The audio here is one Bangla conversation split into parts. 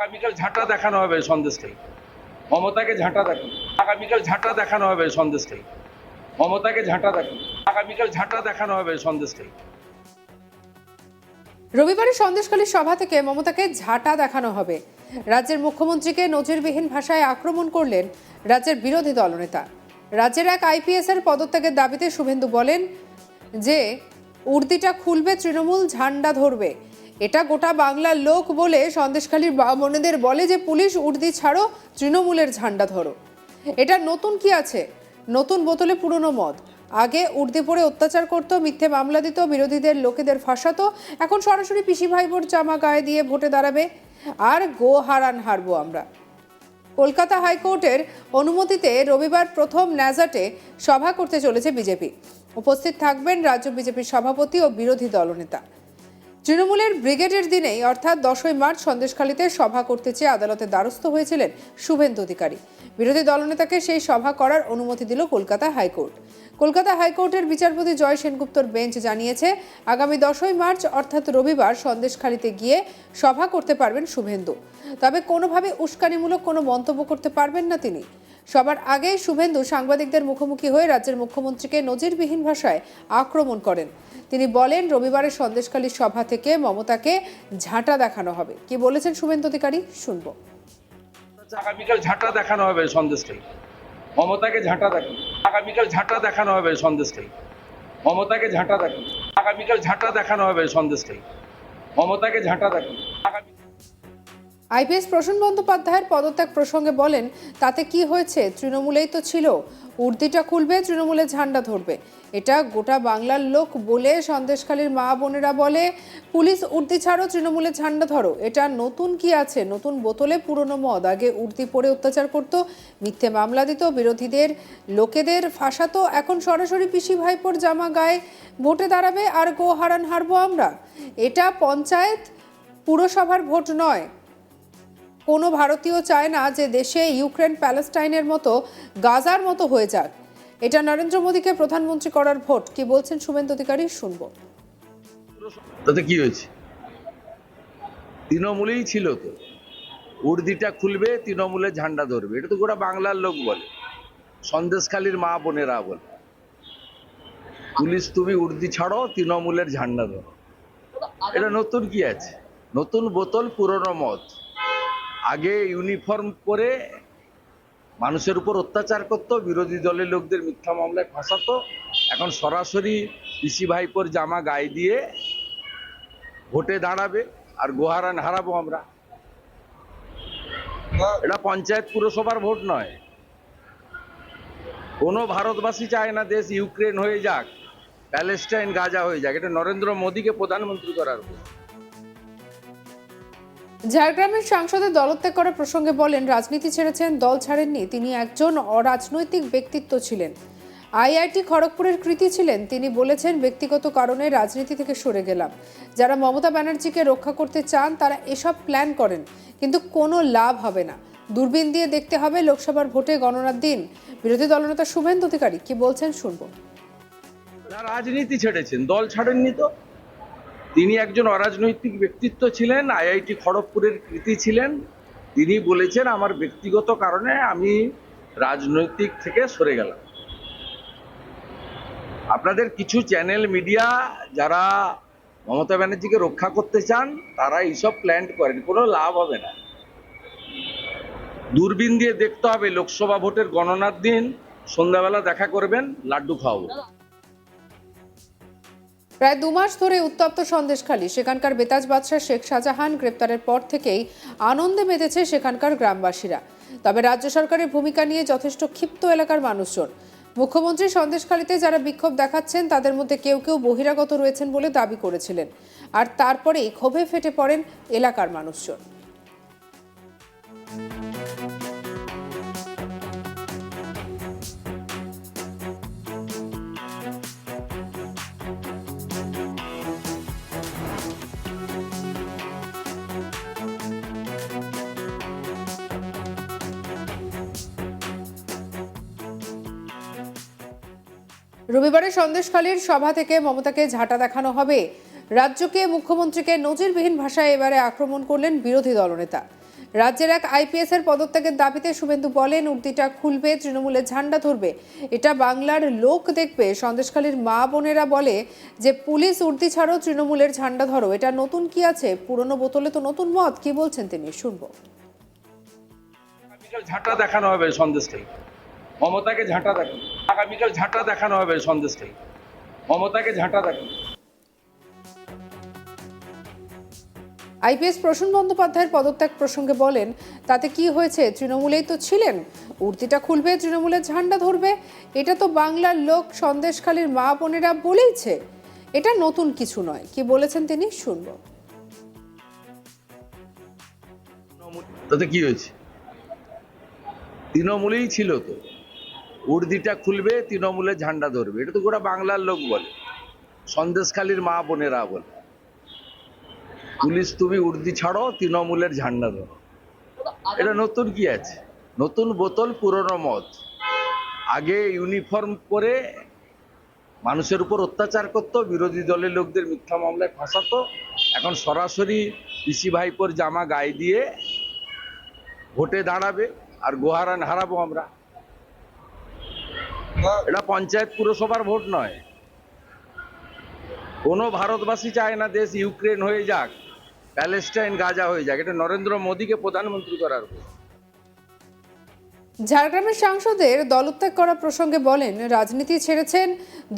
আগামীকাল ঝাঁটা দেখানো হবে সন্দেশখালী মমতাকে ঝাঁটা দেখানো আগামীকাল ঝাঁটা দেখানো হবে সন্দেশখালী মমতাকে ঝাঁটা দেখানো আগামীকাল ঝাঁটা দেখানো হবে সন্দেশখালী রবিবারের সন্দেশখালীর সভা থেকে মমতাকে ঝাঁটা দেখানো হবে। রাজ্যের মুখ্যমন্ত্রীকে নজিরবিহীন ভাষায় আক্রমণ করলেন রাজ্যের বিরোধী দলনেতা। রাজ্যের এক আইপিএস এর পদত্যাগের দাবিতে শুভেন্দু বলেন যে, উর্দিটা খুলবে তৃণমূল, ঝান্ডা ধরবে। এটা গোটা বাংলার লোক বলে সন্দেশখালীর বামনেদের বলে যে পুলিশ উর্দি ছাড়ো, তৃণমূলের ঝান্ডা ধরো। এটা নতুন কি আছে? নতুন বোতলে পুরনো মদ। আগে উর্দি পরে অত্যাচার করতো, মিথ্যে মামলা দিত, বিরোধীদের, লোকেদের ফাঁসাতো। এখন সরাসরি পিসি ভাইবোর জামা গায়ে দিয়ে ভোটে দাঁড়াবে। আর গো হারান হারবো আমরা। কলকাতা হাইকোর্টের অনুমতিতে রবিবার প্রথম ন্যাজাটে সভা করতে চলেছে বিজেপি। উপস্থিত থাকবেন রাজ্য বিজেপির সভাপতি ও বিরোধী দলনেতা। তৃণমূলের ব্রিগেডের দিনেই, অর্থাৎ দশই মার্চ সন্দেশখালীতে সভা করতে চেয়ে আদালতে দ্বারস্থ হয়েছিলেন শুভেন্দু অধিকারী। বিরোধী দলনেতাকে সেই সভা করার অনুমতি দিল কলকাতা হাইকোর্ট। কলকাতা হাইকোর্টের বিচারপতি জয় সেনগুপ্তর বেঞ্চ জানিয়েছে, আগামী দশই মার্চ, অর্থাৎ রবিবার, সন্দেশখালীতে গিয়ে সভা করতে পারবেন শুভেন্দু। তবে কোনোভাবে উস্কানিমূলক কোনো মন্তব্য করতে পারবেন না তিনি। সবার আগেই শুভেন্দু সাংবাদিকদের মুখোমুখি হয়ে রাজ্যের মুখ্যমন্ত্রীকে নজিরবিহীন ভাষায় আক্রমণ করেন। তিনি বলেন রবিবারের সন্দেশখালীর সভা থেকে মমতাকে ঝাঁটা দেখানো হবে। কি বলেছেন শুভেন্দু অধিকারী? শুনব। আগামীকাল ঝাঁটা দেখানো হবে সন্দেশখালী। মমতাকে ঝাঁটা দেখানো আগামীকাল ঝাঁটা দেখানো হবে সন্দেশখালী। মমতাকে ঝাঁটা দেখানো আগামীকাল ঝাঁটা দেখানো হবে সন্দেশখালী। মমতাকে ঝাঁটা দেখানো আগামী আইপিএস প্রসূন বন্দ্যোপাধ্যায়ের পদত্যাগ প্রসঙ্গে বলেন, তাতে কি হয়েছে? তৃণমূলেই তো ছিল। উর্দিটা খুলবে তৃণমূলের ঝান্ডা ধরবে। এটা গোটা বাংলার লোক বলে সন্দেশখালীর মা বোনেরা বলে, পুলিশ উর্দি ছাড়ো তৃণমূলের ঝান্ডা ধরো। এটা নতুন কি আছে? নতুন বোতলে পুরনো মদ। আগে উর্দি পরে অত্যাচার করত, মিথ্যে মামলা দিত, বিরোধীদের, লোকেদের ফাঁসাতো। এখন সরাসরি পিসি ভাইপোর জামা গায়ে ভোটে দাঁড়াবে, আর গো হারান হারবো আমরা। এটা পঞ্চায়েত, পুরসভার ভোট নয়। কোনো ভারতীয় চায় না যে দেশে ইউক্রেন প্যালেস্টাইনের মতো গাজার মতো হয়ে যাক। এটা নরেন্দ্র মোদীকে প্রধানমন্ত্রী করার ভোট। কি বলছেন শুভেন্দু অধিকারী? শুনব। তাতে কি হয়েছে? তৃণমূলেই ছিল তো। উর্দিটা খুলবে তৃণমূলের ঝান্ডা ধরবে। এটা তো গোটা বাংলার লোক বলে। সন্দেশখালীর মা বোনেরা বলে। পুলিশ তুমি উর্দি ছাড়ো, তৃণমূলের ঝান্ডা ধরো। এটা নতুন কি আছে? নতুন বোতল, পুরনো মদ। আগে ইউনিফর্ম পরে মানুষের উপর অত্যাচার করতো, বিরোধী দলের লোকদের মিথ্যা মামলায় ফাঁসাতো। এখন সরাসরি পিসি ভাইপোর জামা গায়ে দিয়ে ভোটে দাঁড়াবে আর গোহারান হারাবো আমরা। এটা পঞ্চায়েত পুরসভার ভোট নয়। কোনো ভারতবাসী চায় না দেশ ইউক্রেন হয়ে যাক, প্যালেস্টাইন গাজা হয়ে যাক। এটা নরেন্দ্র মোদীকে প্রধানমন্ত্রী করার ভোট। ঝাড়গ্রামের সাংসদের দলত্যাগ করার প্রসঙ্গে বলেন, রাজনীতি ছেড়েছেন, দল ছাড়েননি, তিনি একজন অরাজনৈতিক ব্যক্তিত্ব ছিলেন। আইআইটি খড়গপুরের কৃতি ছিলেন, তিনি বলেছেন, ব্যক্তিগত কারণে রাজনীতি থেকে সরে গেলাম। যারা মমতা ব্যানার্জিকে রক্ষা করতে চান, তারা এসব প্ল্যান করেন, কিন্তু কোনো লাভ হবে না। দূরবীন দিয়ে দেখতে হবে লোকসভার ভোটে গণনার দিন। বিরোধী দলনেতা শুভেন্দু অধিকারী কি বলছেন শুনব। রাজনীতি ছেড়েছেন, দল ছাড়েননি তো। তিনি একজন অরাজনৈতিক ব্যক্তিত্ব ছিলেন, আইআইটি খড়গপুরের কৃতি ছিলেন। তিনি বলেছেন, আমার ব্যক্তিগত কারণে আমি রাজনৈতিক থেকে সরে গেলাম। আপনাদের কিছু চ্যানেল মিডিয়া যারা মমতা ব্যানার্জিকে রক্ষা করতে চান, তারা এইসব প্ল্যান করেন, কোনো লাভ হবে না। দূরবীন দিয়ে দেখতে হবে, লোকসভা ভোটের গণনার দিন সন্ধ্যাবেলা দেখা করবেন, লাড্ডু খাওয়াবো। প্রায় দু মাস ধরে উত্তপ্ত সন্দেশখালী। সেখানকার বেতাজ বাদশাহ শেখ শাহজাহান গ্রেপ্তারের পর থেকেই আনন্দে মেতেছে সেখানকার গ্রামবাসীরা। তবে রাজ্য সরকারের ভূমিকা নিয়ে যথেষ্ট ক্ষিপ্ত এলাকার মানুষজন। মুখ্যমন্ত্রী সন্দেশখালীতে যারা বিক্ষোভ দেখাচ্ছেন, তাদের মধ্যে কেউ কেউ বহিরাগত রয়েছেন বলে দাবি করেছিলেন। আর তারপরেই ক্ষোভে ফেটে পড়েন এলাকার মানুষজন। রবিবারে সন্দেশখালীর সভা থেকে মমতাকে ঝাঁটা দেখানো হবে। রাজ্যকে মুখ্যমন্ত্রীকে নজিরবিহীন ভাষায় এবারে আক্রমণ করলেন বিরোধী দলনেতা। রাজ্যের এক আইপিএস এর পদত্যাগের দাবিতে শুভেন্দু বলেন, উর্দিটা খুলবে, তৃণমূলের ঝান্ডা ধরবে। এটা বাংলার লোক দেখবে, সন্দেশখালীর মা বোনেরা বলে যে, পুলিশ উর্দি ছাড়ো, তৃণমূলের ঝান্ডা ধরো। এটা নতুন কি আছে? পুরনো বোতলে তো নতুন মত কি বলছেন তিনি? শুনব। ঝাঁটা দেখানো হবে সন্দেশটাই মমতাকে ঝাঁটা দেখানো। আগামীকাল ঝাঁটা দেখানো হবে সন্দেশটাই মমতাকে ঝাঁটা দেখানো। আইপিএস প্রসূন বন্দ্যোপাধ্যায়ের পদত্যাগ প্রসঙ্গে বলেন তাতে কি হয়েছে? তৃণমূলেই তো ছিলেন। উর্তিটা খুলবে তৃণমূলের ঝান্ডা ধরবে। এটা তো বাংলার লোক সন্দেশখালীর মা বোনেরা বলেইছে। এটা নতুন কিছু নয়। কি বলেছেন তিনি? শুনব। তাতে কি হয়েছে? তৃণমূলেই ছিল তো। উর্দিটা খুলবে তৃণমূলের ঝান্ডা ধরবে। এটা তো গোটা বাংলার লোক বলে। সন্দেশখালীর মা বোনেরা বলে। পুলিশ তুমি উর্দি ছাড়ো, তৃণমূলের ঝান্ডা ধরো। এটা নতুন কি আছে? নতুন বোতল, পুরনো মদ। আগে ইউনিফর্ম পরে মানুষের উপর অত্যাচার করতো, বিরোধী দলের লোকদের মিথ্যা মামলায় ফাঁসাতো। এখন সরাসরি পিসি ভাইপোর জামা গায়ে দিয়ে ভোটে দাঁড়াবে, আর গোহারান হারাবো আমরা। এটা পঞ্চায়েত পুরসভার ভোট নয়। কোনো ভারতবাসী চায় না দেশ ইউক্রেন হয়ে যাক, প্যালেস্টাইন গাজা হয়ে যাক। এটা নরেন্দ্র মোদীকে প্রধানমন্ত্রী করার ভোট। ঝাড়গ্রামের সাংসদের দলত্যাগ করা প্রসঙ্গে বলেন, রাজনীতি ছেড়েছেন,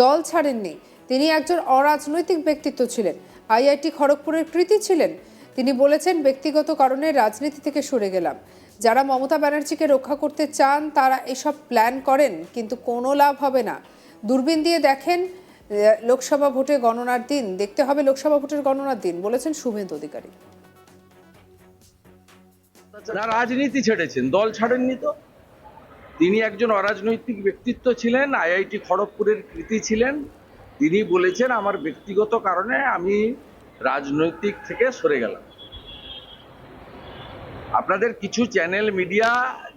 দল ছাড়েননি। তিনি একজন অরাজনৈতিক ব্যক্তিত্ব ছিলেন। আইআইটি খড়গপুরের কৃতি ছিলেন। তিনি বলেছেন, ব্যক্তিগত কারণে রাজনীতি থেকে সরে গেলাম। যারা মমতা ব্যানার্জিকে রক্ষা করতে চান, তারা এসব প্ল্যান করেন, কিন্তু কোনো লাভ হবে না। দূরবীন দিয়ে দেখেন লোকসভা ভোটে গণনার দিন। দেখতে হবে লোকসভা ভোটের গণনার দিন, বলেছেন শুভেন্দু অধিকারী। রাজনীতি ছেড়েছেন, দল ছাড়েননি তো। তিনি একজন অরাজনৈতিক ব্যক্তিত্ব ছিলেন, আইআইটি খড়গপুরের কৃতি ছিলেন। তিনি বলেছেন, আমার ব্যক্তিগত কারণে আমি রাজনৈতিক থেকে সরে গেলাম। আপনাদের কিছু চ্যানেল মিডিয়া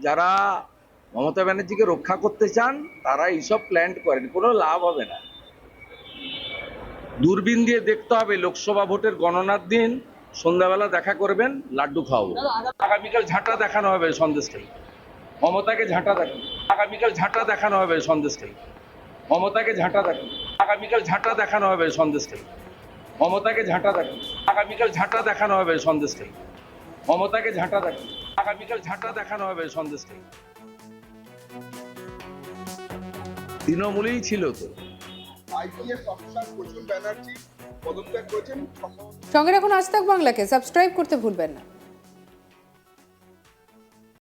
যারা মমতা ব্যানার্জিকে রক্ষা করতে চান, তারা এইসব প্ল্যান করেন। কোনো লাভ হবে না। দূরবীন দিয়ে দেখতে হবে, লোকসভা ভোটের গণনার দিন সন্ধ্যাবেলা দেখা করবেন, লাড্ডু খাওয়াবো। আগামীকাল ঝাঁটা দেখানো হবে সন্দেশটাই মমতাকে ঝাঁটা দেখানো। আগামীকাল ঝাঁটা দেখানো হবে সন্দেশটাই মমতাকে ঝাঁটা দেখানো। আগামীকাল ঝাঁটা দেখানো হবে সন্দেশটাই মমতাকে ঝাঁটা দেখানো। আগামীকাল ঝাঁটা দেখানো হবে সন্দেশটাই মমতাকে ঝাঁটা দেখানো আগামীকাল ঝাঁটা দেখানো হবে সন্দেশকে। তৃণমূলেই ছিল তো। সঙ্গে রাখুন আজ তাক বাংলাকে। সাবস্ক্রাইব করতে ভুলবেন না।